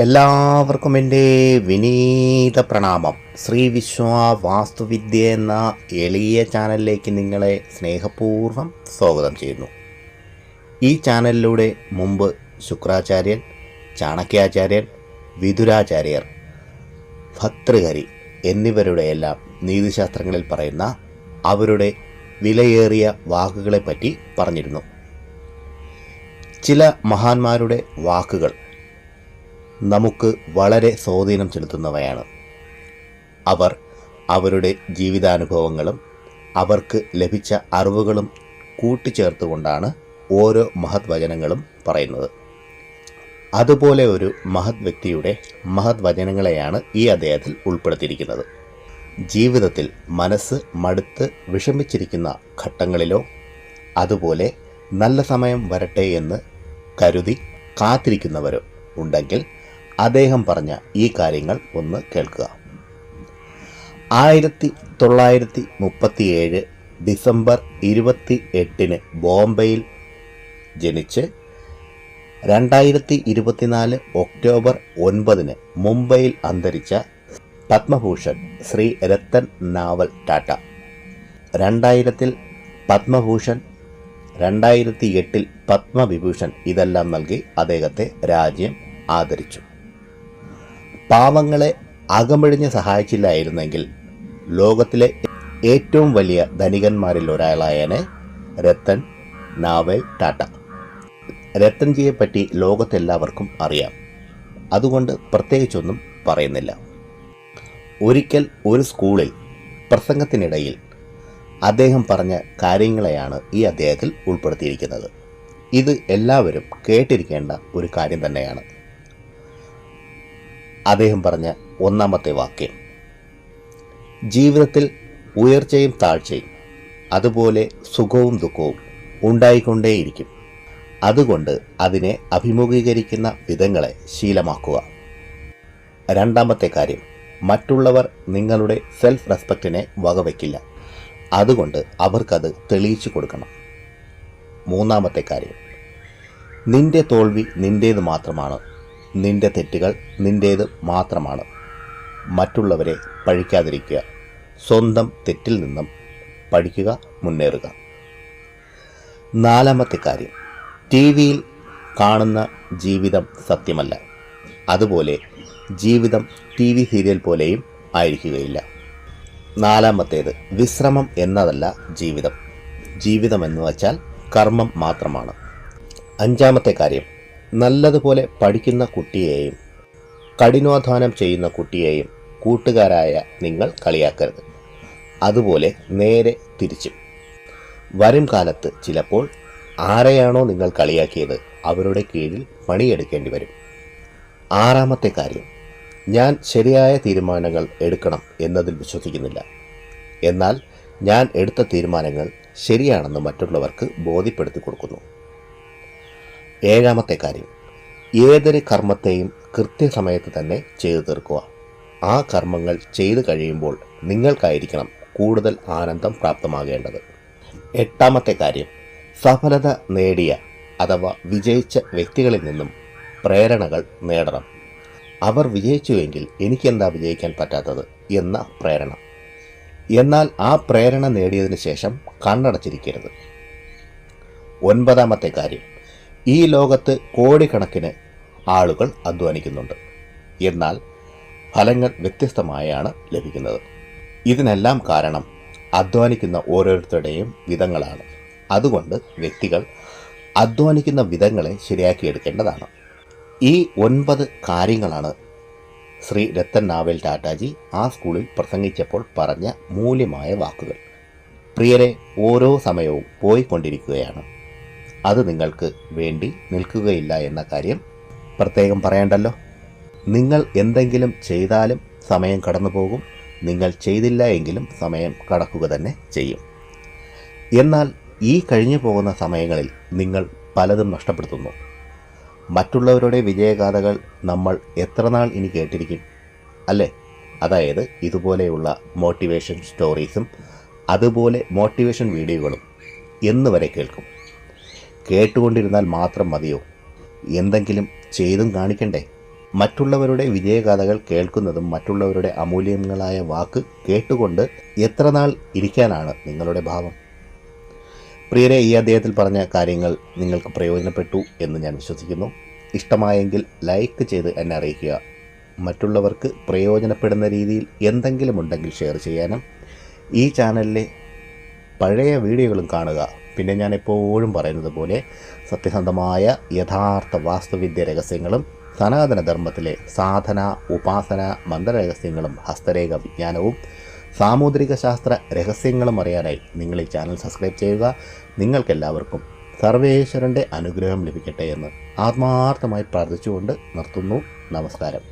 എല്ലാവർക്കും എന്റെ വിനീത പ്രണാമം. ശ്രീ വിശ്വ വാസ്തുവിദ്യ എന്ന എളിയ ചാനലിലേക്ക് നിങ്ങളെ സ്നേഹപൂർവം സ്വാഗതം ചെയ്യുന്നു. ഈ ചാനലിലൂടെ മുമ്പ് ശുക്രാചാര്യൻ ചാണക്യാചാര്യൻ വിതുരാചാര്യർ ഭർതൃഹരി എന്നിവരുടെയെല്ലാം നീതിശാസ്ത്രങ്ങളിൽ പറയുന്ന അവരുടെ വിലയേറിയ വാക്കുകളെപ്പറ്റി പറഞ്ഞിരുന്നു. ചില മഹാന്മാരുടെ വാക്കുകൾ നമുക്ക് വളരെ സ്വാധീനം ചെലുത്തുന്നവയാണ്. അവർ അവരുടെ ജീവിതാനുഭവങ്ങളും അവർക്ക് ലഭിച്ച അറിവുകളും കൂട്ടിച്ചേർത്തുകൊണ്ടാണ് ഓരോ മഹത് വചനങ്ങളും പറയുന്നത്. അതുപോലെ ഒരു മഹത് വ്യക്തിയുടെ മഹത് വചനങ്ങളെയാണ് ഈ അദ്ദേഹത്തിൽ ഉൾപ്പെടുത്തിയിരിക്കുന്നത്. ജീവിതത്തിൽ മനസ്സ് മടുത്ത് വിഷമിച്ചിരിക്കുന്ന ഘട്ടങ്ങളിലോ അതുപോലെ നല്ല സമയം വരട്ടെ എന്ന് കരുതി കാത്തിരിക്കുന്നവരോ ഉണ്ടെങ്കിൽ അദ്ദേഹം പറഞ്ഞ ഈ കാര്യങ്ങൾ ഒന്ന് കേൾക്കുക. ആയിരത്തി തൊള്ളായിരത്തി മുപ്പത്തിയേഴ് ഡിസംബർ ഇരുപത്തി എട്ടിന് ബോംബെയിൽ ജനിച്ച് രണ്ടായിരത്തി ഇരുപത്തിനാല് ഒക്ടോബർ ഒൻപതിന് മുംബൈയിൽ അന്തരിച്ച പത്മഭൂഷൺ ശ്രീ രത്തൻ നാവൽ ടാറ്റ. രണ്ടായിരത്തിൽ പത്മഭൂഷൺ രണ്ടായിരത്തി എട്ടിൽ പത്മവിഭൂഷൺ ഇതെല്ലാം നൽകി അദ്ദേഹത്തെ രാജ്യം ആദരിച്ചു. പാവങ്ങളെ അകമഴിഞ്ഞ് സഹായിച്ചില്ലായിരുന്നെങ്കിൽ ലോകത്തിലെ ഏറ്റവും വലിയ ധനികന്മാരിൽ ഒരാളായനെ രത്തൻ നാവൽ ടാറ്റ. രത്തൻജിയെ പറ്റി ലോകത്തെല്ലാവർക്കും അറിയാം. അതുകൊണ്ട് പ്രത്യേകിച്ചൊന്നും പറയുന്നില്ല. ഒരിക്കൽ ഒരു സ്കൂളിൽ പ്രസംഗത്തിനിടയിൽ അദ്ദേഹം പറഞ്ഞ കാര്യങ്ങളെയാണ് ഈ അദ്ദേഹത്തിൽ ഉൾപ്പെടുത്തിയിരിക്കുന്നത്. ഇത് എല്ലാവരും കേട്ടിരിക്കേണ്ട ഒരു കാര്യം തന്നെയാണ്. അദ്ദേഹം പറഞ്ഞ ഒന്നാമത്തെ വാക്യം. ജീവിതത്തിൽ ഉയർച്ചയും താഴ്ചയും അതുപോലെ സുഖവും ദുഃഖവും ഉണ്ടായിക്കൊണ്ടേയിരിക്കും. അതുകൊണ്ട് അതിനെ അഭിമുഖീകരിക്കുന്ന വിധങ്ങളെ ശീലമാക്കുക. രണ്ടാമത്തെ കാര്യം മറ്റുള്ളവർ നിങ്ങളുടെ സെൽഫ് റെസ്പെക്റ്റിനെ വകവയ്ക്കില്ല അതുകൊണ്ട് അവർക്കത് തെളിയിച്ചു കൊടുക്കണം. മൂന്നാമത്തെ കാര്യം നിന്റെ തോൽവി നിന്റേത് മാത്രമാണ്. നിന്റെ തെറ്റുകൾ നിന്റേത് മാത്രമാണ്. മറ്റുള്ളവരെ പഴിക്കാതിരിക്കുക. സ്വന്തം തെറ്റിൽ നിന്നും പഠിക്കുക മുന്നേറുക. നാലാമത്തെ കാര്യം. ടി വിയിൽ കാണുന്ന ജീവിതം സത്യമല്ല. അതുപോലെ ജീവിതം ടി വി സീരിയൽ പോലെയും ആയിരിക്കുകയില്ല. നാലാമത്തേത്. വിശ്രമം എന്നതല്ല ജീവിതം. ജീവിതം എന്ന് വച്ചാൽ കർമ്മം മാത്രമാണ്. അഞ്ചാമത്തെ കാര്യം. നല്ലതുപോലെ പഠിക്കുന്ന കുട്ടിയെയും കഠിനാധ്വാനം ചെയ്യുന്ന കുട്ടിയെയും കൂട്ടുകാരായ നിങ്ങൾ കളിയാക്കരുത്. അതുപോലെ നേരെ തിരിച്ചും. വരും കാലത്ത് ചിലപ്പോൾ ആരെയാണോ നിങ്ങൾ കളിയാക്കിയത് അവരുടെ കീഴിൽ പണിയെടുക്കേണ്ടി വരും. ആറാമത്തെ കാര്യം ഞാൻ ശരിയായ തീരുമാനങ്ങൾ എടുക്കണം എന്നതിൽ വിശ്വസിക്കുന്നില്ല. എന്നാൽ ഞാൻ എടുത്ത തീരുമാനങ്ങൾ ശരിയാണെന്ന് മറ്റുള്ളവർക്ക് ബോധ്യപ്പെടുത്തി കൊടുക്കുന്നു. ഏഴാമത്തെ കാര്യം. ഏതൊരു കർമ്മത്തെയും കൃത്യസമയത്ത് തന്നെ ചെയ്തു തീർക്കുക. ആ കർമ്മങ്ങൾ ചെയ്തു കഴിയുമ്പോൾ നിങ്ങൾക്കായിരിക്കണം കൂടുതൽ ആനന്ദം പ്രാപ്തമാകേണ്ടത്. എട്ടാമത്തെ കാര്യം. സഫലത നേടിയ അഥവാ വിജയിച്ച വ്യക്തികളിൽ നിന്നും പ്രേരണകൾ നേടണം. അവർ വിജയിച്ചുവെങ്കിൽ എനിക്കെന്താ വിജയിക്കാൻ പറ്റാത്തത് എന്ന പ്രേരണ. എന്നാൽ ആ പ്രേരണ നേടിയതിനു ശേഷം കണ്ണടച്ചിരിക്കരുത്. ഒൻപതാമത്തെ കാര്യം. ഈ ലോകത്ത് കോടിക്കണക്കിന് ആളുകൾ അധ്വാനിക്കുന്നുണ്ട്. എന്നാൽ ഫലങ്ങൾ വ്യത്യസ്തമായാണ് ലഭിക്കുന്നത്. ഇതിനെല്ലാം കാരണം അധ്വാനിക്കുന്ന ഓരോരുത്തരുടെയും വിധങ്ങളാണ്. അതുകൊണ്ട് വ്യക്തികൾ അധ്വാനിക്കുന്ന വിധങ്ങളെ ശരിയാക്കിയെടുക്കേണ്ടതാണ് ഈ ഒൻപത് കാര്യങ്ങളാണ് ശ്രീ രത്തൻ നാവൽ ടാറ്റാജി ആ സ്കൂളിൽ പ്രസംഗിച്ചപ്പോൾ പറഞ്ഞ മൂല്യമായ വാക്കുകൾ. പ്രിയരെ ഓരോ സമയവും പോയിക്കൊണ്ടിരിക്കുകയാണ്. അത് നിങ്ങൾക്ക് വേണ്ടി നിൽക്കുകയില്ല എന്ന കാര്യം പ്രത്യേകം പറയണ്ടല്ലോ. നിങ്ങൾ എന്തെങ്കിലും ചെയ്താലും സമയം കടന്നു പോകും നിങ്ങൾ ചെയ്തില്ല എങ്കിലും സമയം കടക്കുക തന്നെ ചെയ്യും. എന്നാൽ ഈ കഴിഞ്ഞു പോകുന്ന സമയങ്ങളിൽ നിങ്ങൾ പലതും നഷ്ടപ്പെടുത്തുന്നു. മറ്റുള്ളവരുടെ വിജയഗാഥകൾ നമ്മൾ എത്ര നാൾ ഇനി കേട്ടിരിക്കും? അല്ലേ? അതായത് ഇതുപോലെയുള്ള മോട്ടിവേഷൻ സ്റ്റോറീസും അതുപോലെ മോട്ടിവേഷൻ വീഡിയോകളും എന്നുവരെ കേൾക്കും. കേട്ടുകൊണ്ടിരുന്നാൽ മാത്രം മതിയോ? എന്തെങ്കിലും ചെയ്തും കാണിക്കണ്ടേ? മറ്റുള്ളവരുടെ വിജയഗാഥകൾ കേൾക്കുന്നതും മറ്റുള്ളവരുടെ അമൂല്യങ്ങളായ വാക്ക് കേട്ടുകൊണ്ട് എത്ര നാൾ ഇരിക്കാനാണ് നിങ്ങളുടെ ഭാവം? പ്രിയരെ ഈ അദ്ദേഹത്തിൽ പറഞ്ഞ കാര്യങ്ങൾ നിങ്ങൾക്ക് പ്രയോജനപ്പെട്ടു എന്ന് ഞാൻ വിശ്വസിക്കുന്നു. ഇഷ്ടമായെങ്കിൽ ലൈക്ക് ചെയ്ത് എന്നെ അറിയിക്കുക. മറ്റുള്ളവർക്ക് പ്രയോജനപ്പെടുന്ന രീതിയിൽ എന്തെങ്കിലും ഉണ്ടെങ്കിൽ ഷെയർ ചെയ്യാനും. ഈ ചാനലിലെ പഴയ വീഡിയോകളും കാണുക. പിന്നെ ഞാൻ എപ്പോഴും പറയുന്നത് പോലെ സത്യസന്ധമായ യഥാർത്ഥ വാസ്തുവിദ്യ രഹസ്യങ്ങളും സനാതനധർമ്മത്തിലെ സാധന ഉപാസന മന്ത്രരഹസ്യങ്ങളും ഹസ്തരേഖ വിജ്ഞാനവും സാമുദ്രിക ശാസ്ത്ര രഹസ്യങ്ങളും അറിയാനായി നിങ്ങൾ ഈ ചാനൽ സബ്സ്ക്രൈബ് ചെയ്യുക. നിങ്ങൾക്കെല്ലാവർക്കും സർവേശ്വരന്റെ അനുഗ്രഹം ലഭിക്കട്ടെ എന്ന് ആത്മാർത്ഥമായി പ്രാർത്ഥിച്ചുകൊണ്ട് നിർത്തുന്നു. നമസ്കാരം.